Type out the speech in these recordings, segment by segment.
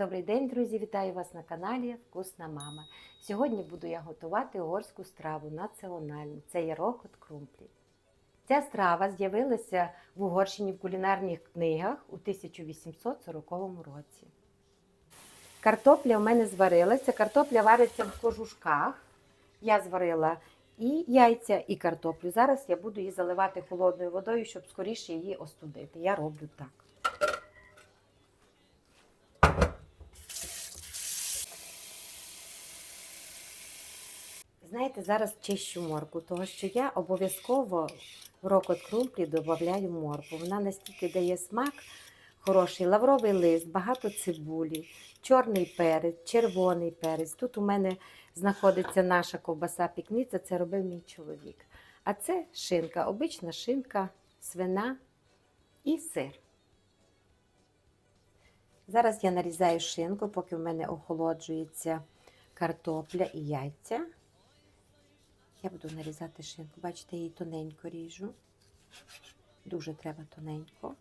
Добрий день, друзі! Вітаю вас на каналі Вкусна Мама. Сьогодні буду я готувати угорську страву національну. Це є рокот крумплі. Ця страва з'явилася в Угорщині в кулінарних книгах у 1840 році. Картопля у мене зварилася. Картопля вариться в кожушках. Я зварила і яйця, і картоплю. Зараз я буду її заливати холодною водою, щоб скоріше її остудити. Я роблю так. Знаєте, зараз чищу морку, тому що я обов'язково в рокот крумплі додаю морку. Вона настільки дає смак, хороший лавровий лист, багато цибулі, чорний перець, червоний перець. Тут у мене знаходиться наша ковбаса пікниця, це робив мій чоловік. А це шинка, обична шинка, свина і сир. Зараз я нарізаю шинку, поки в мене охолоджується картопля і яйця. Я буду нарізати шинку. Бачите, її тоненько ріжу. Дуже треба тоненько.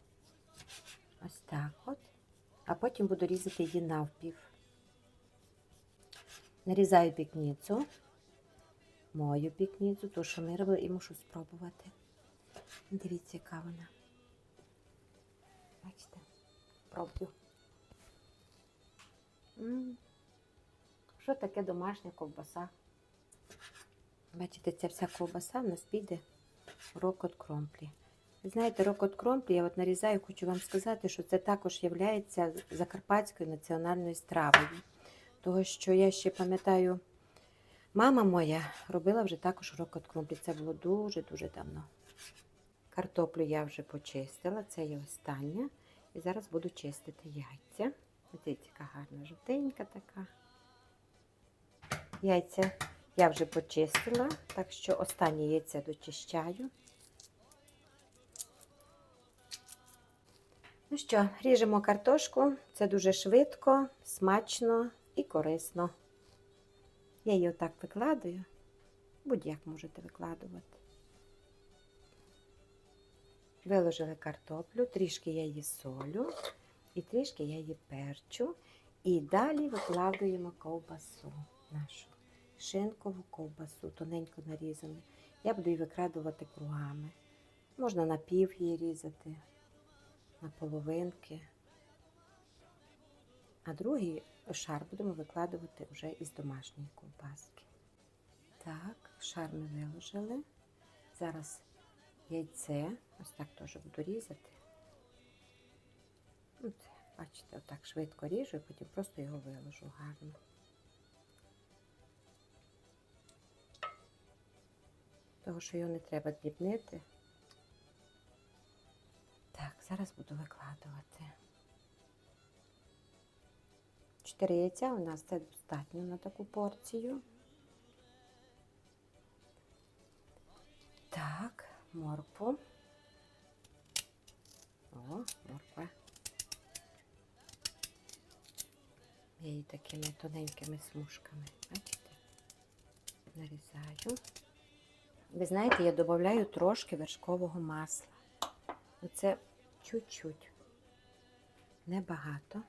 Ось так от. А потім буду різати її навпів. Нарізаю пікніцю. Мою пікніцю, ту, що ми робили, і мушу спробувати. Дивіться, яка вона. Бачите? Пробую. Що таке домашня ковбаса? Бачите, ця вся ковбаса в нас піде рокот кромплі. Ви знаєте, рокот кромплі, я от нарізаю, хочу вам сказати, що це також є закарпатською національною стравою. Того, що я ще пам'ятаю, мама моя робила вже також рокот кромплі. Це було дуже-дуже давно. Картоплю я вже почистила, це є остання. І зараз буду чистити яйця. Дивіться, яка гарна жовтенька така. Яйця я вже почистила, так що останнє яйця дочищаю. Ну що, ріжемо картошку. Це дуже швидко, смачно і корисно. Я її отак викладаю. Будь-як можете викладувати. Виложили картоплю, трішки я її солю і трішки я її перчу. І далі викладуємо ковбасу нашу шинкову ковбасу, тоненько нарізану. Я буду її викрадувати кругами. Можна на пів її різати, на половинки. А другий шар будемо викладувати вже із домашньої ковбаски. Так, шар ми виложили. Зараз яйце, ось так теж буду різати. От, бачите, отак швидко ріжу і потім просто його виложу гарно. Того, що його не треба дрібнити. Так, зараз буду викладувати. Чотири яйця у нас це достатньо на таку порцію. Так, моркву. О, морква. Я її такими тоненькими смужками. Бачите? Нарізаю. Ви знаєте, я додаю трошки вершкового масла. Оце чуть-чуть, небагато.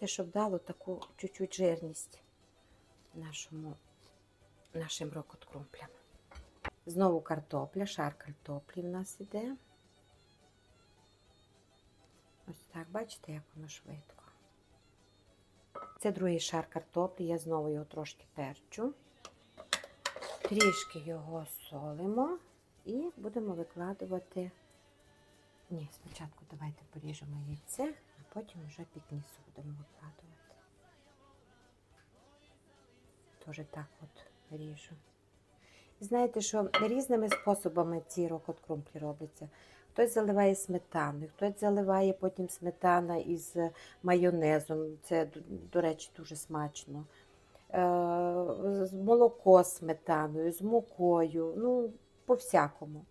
Це щоб дало таку чуть-чуть жирність нашому, нашим рокоткрумплям. Знову картопля, шар картоплі в нас іде. Ось так, бачите, як воно швидко. Це другий шар картоплі, я знову його трошки перчу. Трішки його солимо і будемо викладувати. Ні, спочатку давайте поріжемо яйце, а потім вже пікнісу будемо викладувати. Теж так от ріжу. Знаєте, що різними способами ці рокот крумплі робляться. Хтось заливає сметаною, хтось заливає потім сметана із майонезом. Це, до речі, дуже смачно. Е, молоко з сметаною, з мукою, ну, по-всякому.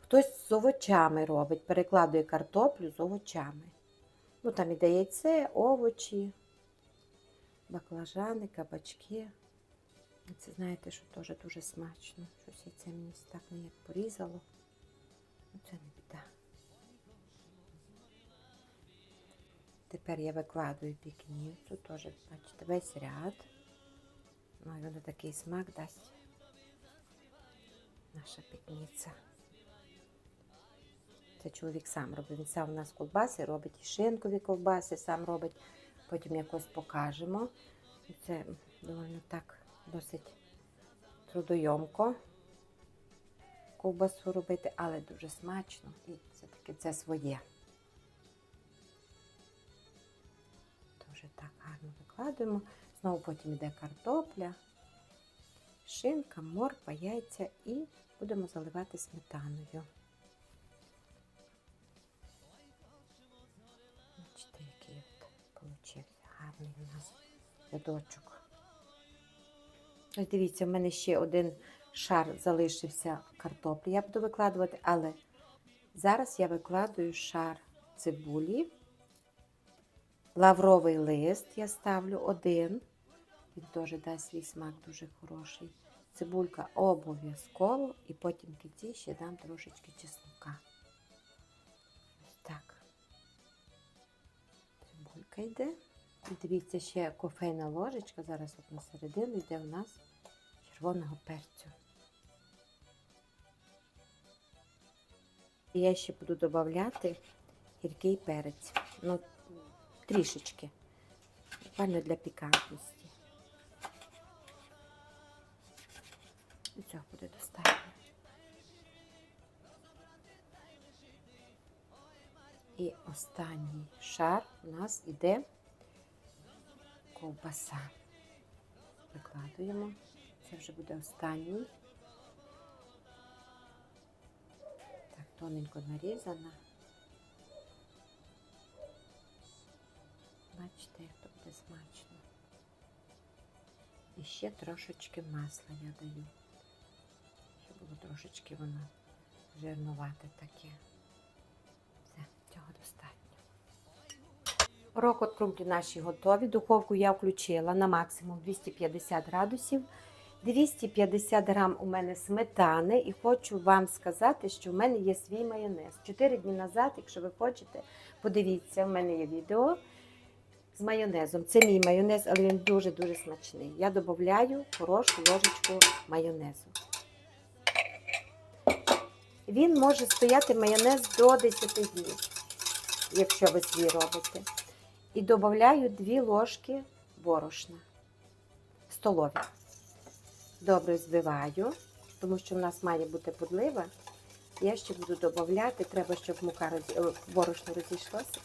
Хтось з овочами робить, перекладує картоплю з овочами. Ну, Там іде яйце, овочі, баклажани, кабачки. Це знаєте, що теж дуже смачно. Щось яйце мені так не порізало. Ну, Це не біда. Тепер я викладую пікніцу, теж, бачите, весь ряд. Ну, і воно такий смак дасть. Наша пікніця. Це чоловік сам робить. Він сам у нас ковбаси робить і шинкові ковбаси сам робить. Потім якось покажемо. Це доволі так досить трудойомко ковбасу робити, але дуже смачно. І все-таки це своє. Дуже так гарно викладуємо. Знову потім йде картопля, шинка, морква, яйця і будемо заливати сметаною. Бачите, який от получився гарний у нас рядочок. Ось дивіться, в мене ще один шар залишився картоплі. Я буду викладувати, але зараз я викладую шар цибулі. Лавровий лист я ставлю один. Він теж дасть свій смак дуже хороший. Цибулька обов'язково, і потім в кінці ще дам трошечки чеснока. Так. Цибулька йде. І дивіться, ще кофейна ложечка. Зараз от на середину йде у нас червоного перцю. І я ще буду додати гіркий перець. Ну, трішечки. Буквально для пікантності. Цього буде достатньо. І останній шар у нас іде ковбаса. Викладуємо. Це вже буде останній. Так, тоненько нарізана. Бачите, як то буде смачно. І ще трошечки масла я даю. Було трошечки воно жирнувате таке. Все, цього достатньо. Рокот крумплі наші готові. Духовку я включила на максимум 250 градусів. 250 грам у мене сметани, і хочу вам сказати, що в мене є свій майонез. Чотири дні назад, якщо ви хочете, подивіться, в мене є відео з майонезом. Це мій майонез, але він дуже-дуже смачний. Я додаю хорошу ложечку майонезу. Він може стояти майонез до 10 днів, якщо ви свій робите. І додаю 2 ложки борошна столові. Добре збиваю, тому що в нас має бути подлива. Я ще буду додати, треба, щоб мука роз... е, борошно розійшлося.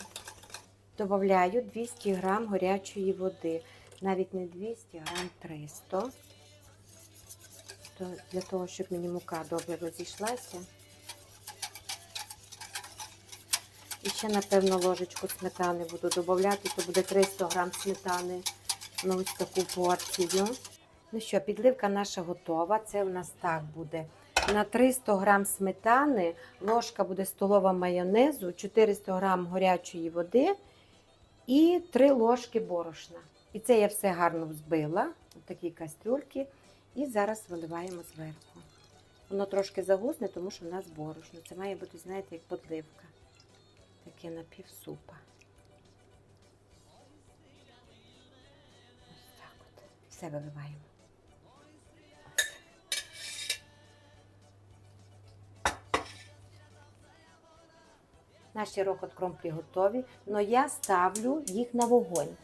Добавляю 200 грам гарячої води, навіть не 200 грам 300. То для того, щоб мені мука добре розійшлася. І ще, напевно, ложечку сметани буду додати, то буде 300 грам сметани на ось таку порцію. Ну що, підливка наша готова. Це у нас так буде. На 300 грам сметани, ложка буде столова майонезу, 400 грам гарячої води і 3 ложки борошна. І це я все гарно взбила в такій кастрюльці. І зараз виливаємо зверху. Воно трошки загусне, тому що в нас борошно. Це має бути, знаєте, як подливка. Таке напівсупа. Ось так от. Все виливаємо. Наші рокот кромплі готові, але я ставлю їх на вогонь.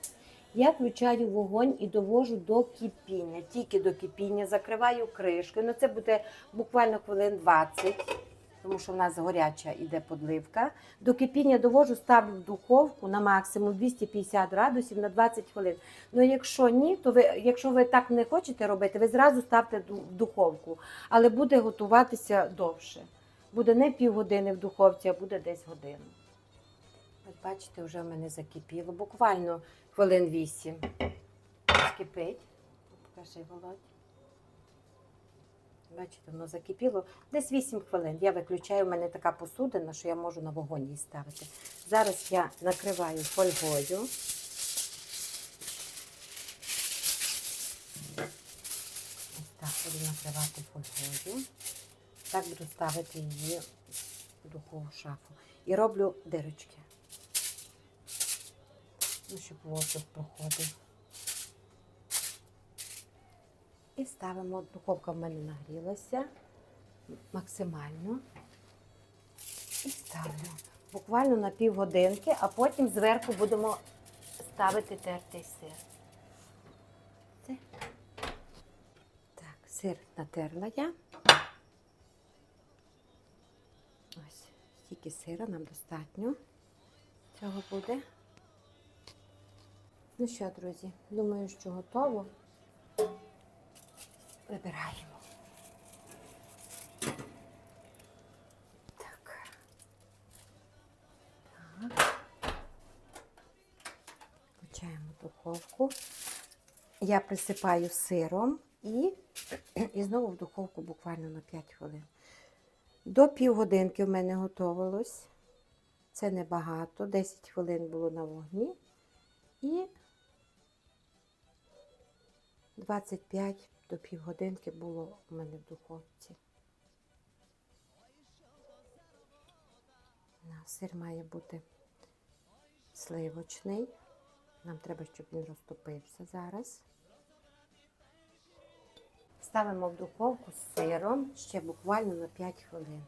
Я включаю вогонь і довожу до кипіння, тільки до кипіння, закриваю кришкою. Ну, це буде буквально хвилин 20, тому що в нас горяча іде подливка. До кипіння довожу, ставлю в духовку на максимум 250 градусів на 20 хвилин. Ну, якщо ні, то ви, якщо ви так не хочете робити, ви зразу ставте в духовку, але буде готуватися довше. Буде не півгодини в духовці, а буде десь годину. От бачите, вже в мене закипіло. Буквально хвилин 8. Кипить. Покажи, Володь. Бачите, воно закипіло. Десь 8 хвилин. Я виключаю, в мене така посудина, що я можу на вогонь її ставити. Зараз я накриваю фольгою. Ось так буду накривати фольгою. Так буду ставити її в духову шафу. І роблю дирочки. ну, щоб воздух проходив. І ставимо, духовка в мене нагрілася максимально. І ставлю буквально на півгодинки, а потім зверху будемо ставити тертий сир. Так, сир натерла я. Ось, стільки сира нам достатньо. Цього буде. Ну що, друзі, думаю, що готово. Вибираємо. Так. Так. Включаємо духовку. Я присипаю сиром і, і знову в духовку буквально на 5 хвилин. До півгодинки в мене готувалось. Це небагато. 10 хвилин було на вогні. І 25 до півгодинки було у мене в духовці. Сир має бути сливочний. Нам треба, щоб він розтопився зараз. Ставимо в духовку з сиром ще буквально на 5 хвилин.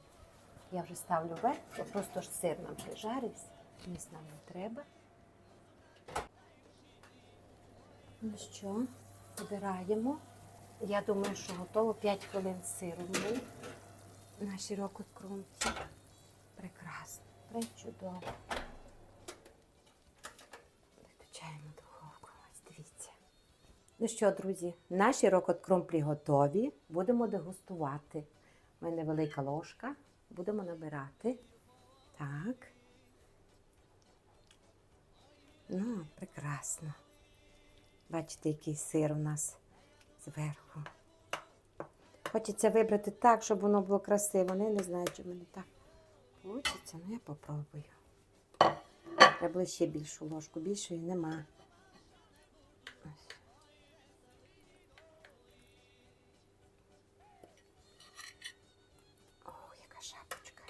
Я вже ставлю вверх, просто ж сир нам прижарився, ніс нам не треба. Ну що, вибираємо. Я думаю, що готово 5 хвилин сиру на широкій крумці. Прекрасно, пречудово. Виключаємо духовку. Ось дивіться. Ну що, друзі, наші рокоткромплі готові. Будемо дегустувати. У мене велика ложка. Будемо набирати. Так. Ну, прекрасно. Бачите, який сир у нас зверху. Хочеться вибрати так, щоб воно було красиво. Ну, не знаю, чи в мене так вийде, ну я попробую. Треба ще більшу ложку, більшої нема. О, яка шапочка.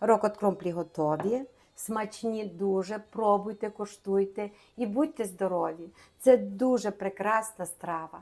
Рокот кромплі готові. Смачні дуже, пробуйте, коштуйте і будьте здорові. Це дуже прекрасна страва.